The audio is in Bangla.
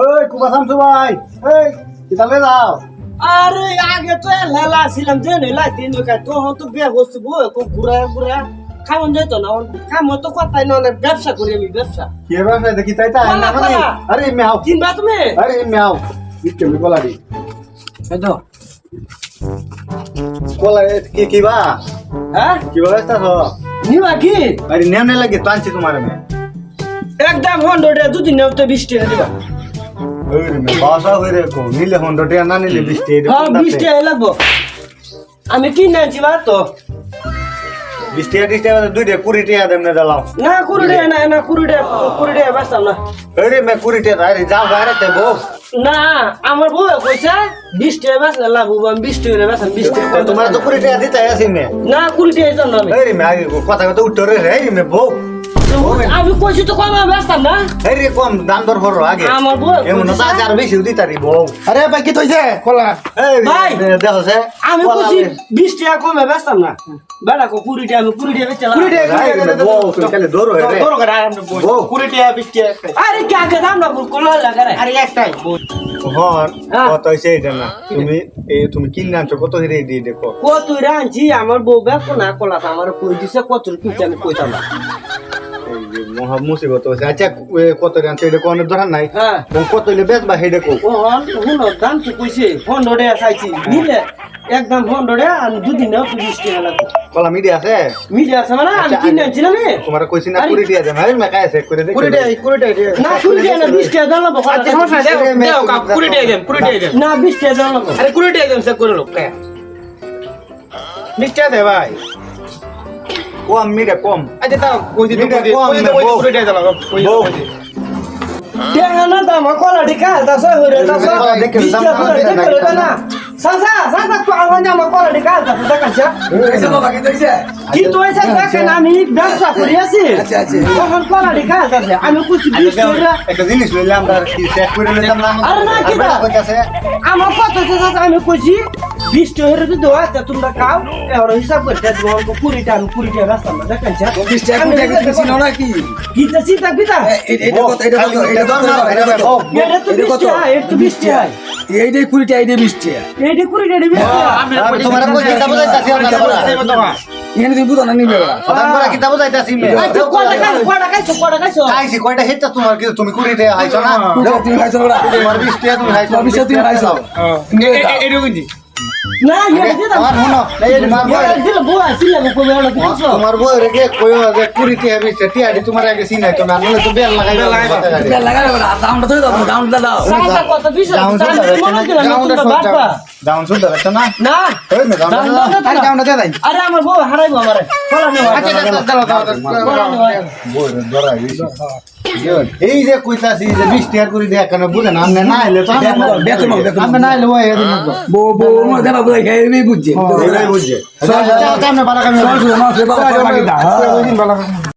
ওই কুবা শামসু ভাই এই কিতালে যাও? আরে আগে তো হেলা ছিলাম যে নেলা দিন কাই তো হতো বিয়া বস্তু বই কো ঘুরা ঘুরা খামন যেত না। কাম তো কথাই না ব্যবসা করি আমি ব্যবসা। কি ব্যবসা দেখি তাই তাই না। আরে মেও কিনবা তুমি? আরে মেও ইচ্ছে মি কলা দি। এই তো। কলা কি কি বা হ্যাঁ? কি ব্যবস্থা তো নিবা কি? আরে নেমনে লাগে তো আনছি তোমার মে একদম হন্ড্রেড দুদিন নেও তো বিশ টাকা দিবা। আমি কি নিলে হন্ডো টিয়া বিশ টাকা লাগবো আমি কিনে আনছি বা তো বৃষ্টি এর টিয়া দুইটা কুড়ি টিয়া দেমনে দালাও না কুড়ি টাকা না না কুড়ি টাকা কুড়ি টাকা বেচতাম না। আরে মে কুড়ি টিয়া আরে যাও বাইরে তে বউ। না আমার বউ কইছে বিশ টাকা বেচলে লাভ হব আমি বিশ টাকা বেচাম বিশ টাকা তোমার তো কুড়ি টিয়া দিতে আসি মে। না কুড়ি টাকা জন্য আমি। আরে মে কথা কথা উত্তরে রে মে বউ। আমি কইছি তো কম বেচতাম না? আরে কম দাম দর করো আগে। আমার বউ এমন না আর বেশি দিতারি বউ আরে ভাই কি তৈছে কলা। এই ভাই, দেখো সে আমি কইছি বিশ টাকা কমে বেচতাম না। বেলা কো কুড়ি টাকা আমি কুড়ি টাকা বেচলাম কুড়ি টাকা, কুড়ি টাকা দে, বউ দৌড়ো হে রে। ধরো করে আরাম বউ। কুড়ি টাকা বিশ টাকা আরে কে আগে দাম না বল কোলা লাগা রে আরে একটাই হন। কত হইছে এটা না। তুমি এই তুমি কিনে আনছো কত হিরে দিয়ে দেখো কত রাঁধছি আমার বউ বেচবো না কলা আমার কই দিছে কত কিনছে আমি কইতাম না। মুসিবত হইছে আচ্ছা কত আনছো? এটা কোন ধরন নাই? হ্যাঁ। কোন কত হইলে বেচবা হেডে কো? ও হন হুন দাম তো কইছে হন্ড্রেড টাকা চাইছি নিলে একদম হন্ড্রেড টাকা আমি দুদিন বিশ টাকা লাগবে। কলা মিডিয়া আছে? মিডিয়া আছে মানে? আমি আচ্ছা, কিনে আনছি না রে। তোমার কইছি না কুড়ি দিয়া দেন। আরে মেকা আছে করে দেখো। কুড়ি টাকা কুড়ি টাকা না কুড়ি টাকা না বিশ টাকা দাম লাগবো আচ্ছা সমস্যা দেও, দেও, কুড়ি টাকা দেন, কুড়ি টাকা দেন। না বিশ টাকা দাম লাগবো। আরে কুড়ি টাকা দেন, চেক করে লোক, কে? টাকা দে ভাই। কম মিডিয়া কম। আচ্ছা দাও, কই দিতে, কই দিতে, কই দিতে, না, কই দাও, কই দিতে, বউ। কই দিতে। দেখা না দাম কলা টিকা দাস হইরে দাস না, করে দেখে দেখে না, না সাসা সাসা তো আমার জামা কলা টিকা দাস দেখাচ্ছ কি তো এসে দেখেন আমি ব্যবসা করি আছি। আচ্ছা, আচ্ছা। তখন কলা টিকা দাস আমি কুছি বিশ টাকা। একটা জিনিস লইলাম তার কি চেক করে নিলাম না? আরে না, কি বেটা না? কইতাছে? আমার কত আছে আমি কইছি বিশ টাকা যদি দেওয়া তা তোমরা খাও এবার হিসাব করে দেবো আমাকে কুড়ি টাকা কুড়ি টাকা রাস্তা দেখেন টাকা কিছু ছিল নাকি? গীতা চিন্তা পিতা এ- এ- এটা কত? এটা কত? এটা কত? এটা কত? এটা তো এটা তো এইটাই কুড়ি এইটাই বিশ টাকা। এইটা কুড়ি টাকা বিশ টাকা আমি তোমার কই কিতাব যাইতাছি না এখানে তুমি বুঝো না, নিবে ওরা। করে কিতাব যাইতাছি আচ্ছা খাইছো কয়টা হেতা তোমার কি তুমি কুড়ি টাকা না তুমি খাইছো ওরা। তোমার বিশ তুমি খাইছো তোমার তুমি খাইছো। না এটা আমার এই তোমার বউ রেগে কইও যে কুড়ি টাকা বিশ টাকা তোমার আগে সিনাই তো না নলে তো বেল লাগাই এটা দামটা ধরে দাও, দামটা দাও। সাদা কত বিশ যাও, আমি মনে দিলাম না না না এই মে দাম আরে দামটা দিয়ে দেন। আরে আমার বউ হারাইবো আমারে বলা নেওয়া আচ্ছা, দাও, দাও, দাও, দাও, দাও। বলা নেওয়া বউরে ধরাই এই যে কইতাছি যে বিশ টাকা করে দেয়া কেন বুঝেন আপনি না এলে তো বেতন না এলে ওই এদিন বউ, বউ, আমার দেবা বোধহয় খেয়ে বুঝছে। বুঝছে বালা কামি। ওই বালা কামি